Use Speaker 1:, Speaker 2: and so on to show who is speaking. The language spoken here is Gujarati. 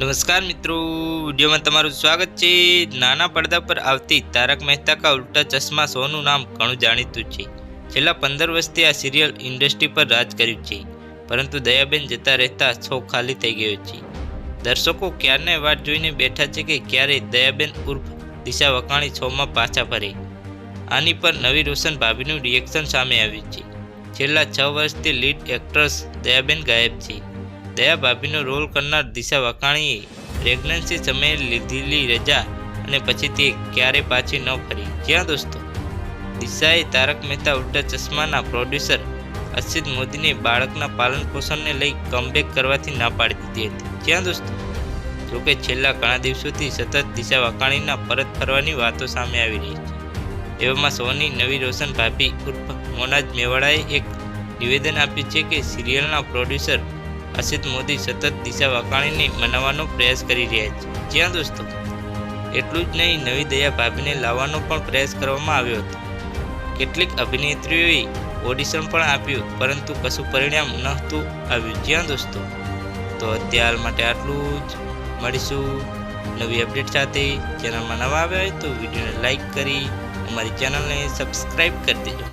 Speaker 1: નમસ્કાર મિત્રો, વિડીયોમાં તમારું સ્વાગત છે. નાના પડદા પર આવતી તારક મહેતા કા ઉલ્ટા ચશ્મા શોનું નામ ઘણું જાણીતું છે. છેલ્લા પંદર વર્ષથી આ સિરિયલ ઇન્ડસ્ટ્રી પર રાજ કર્યું છે. પરંતુ દયાબેન જતા રહેતા શો ખાલી થઈ ગયો છે. દર્શકો ક્યારને વાટ જોઈને બેઠા છે કે ક્યારે દયાબેન ઉર્ફ દિશા વકાણી શોમાં પાછા ફરે. આની પર નવી રોશન ભાભીનું રિએક્શન સામે આવ્યું છે. છેલ્લા છ વર્ષથી લીડ એક્ટ્રેસ દયાબેન ગાયબ છે. દયા ભાભીનો રોલ કરનાર દિશા વાકાણીએ પ્રેગ્નન્સી સમયે લીધેલી રજા અને પછી તે ક્યારે પાછી ન ફરી. જ્યાં દોસ્તો, દિશાએ તારક મહેતા ઉલ્ટા ચશ્માના પ્રોડ્યુસર અસિત મોદીને બાળકના પાલન પોષણને લઈ કમબેક કરવાથી ના પાડી દીધી હતી. જ્યાં દોસ્તો, જોકે છેલ્લા ઘણા દિવસોથી સતત દિશા વાકાણીના પરત ફરવાની વાતો સામે આવી રહી છે. એવામાં સોની, નવી રોશન ભાભી ઉર્ફ મોનાજ મેવાડાએ એક નિવેદન આપ્યું છે કે સિરિયલના પ્રોડ્યુસર અસિત મોદી સતત દિશા વાકાણીને મનાવવાનો પ્રયાસ કરી રહ્યા છે. જ્યાં દોસ્તો, એટલું જ નહીં, નવી દયા ભાભીને લાવવાનો પણ પ્રયાસ કરવામાં આવ્યો હતો. કેટલીક અભિનેત્રીઓએ ઓડિશન પણ આપ્યું, પરંતુ કશું પરિણામ નહોતું આવ્યું. જ્યાં દોસ્તો, તો અત્યાર માટે આટલું જ. મળીશું નવી અપડેટ સાથે. ચેનલમાં નવા આવ્યા હોય તો વિડીયોને લાઇક કરી, અમારી ચેનલને સબસ્ક્રાઈબ કરી દેજો.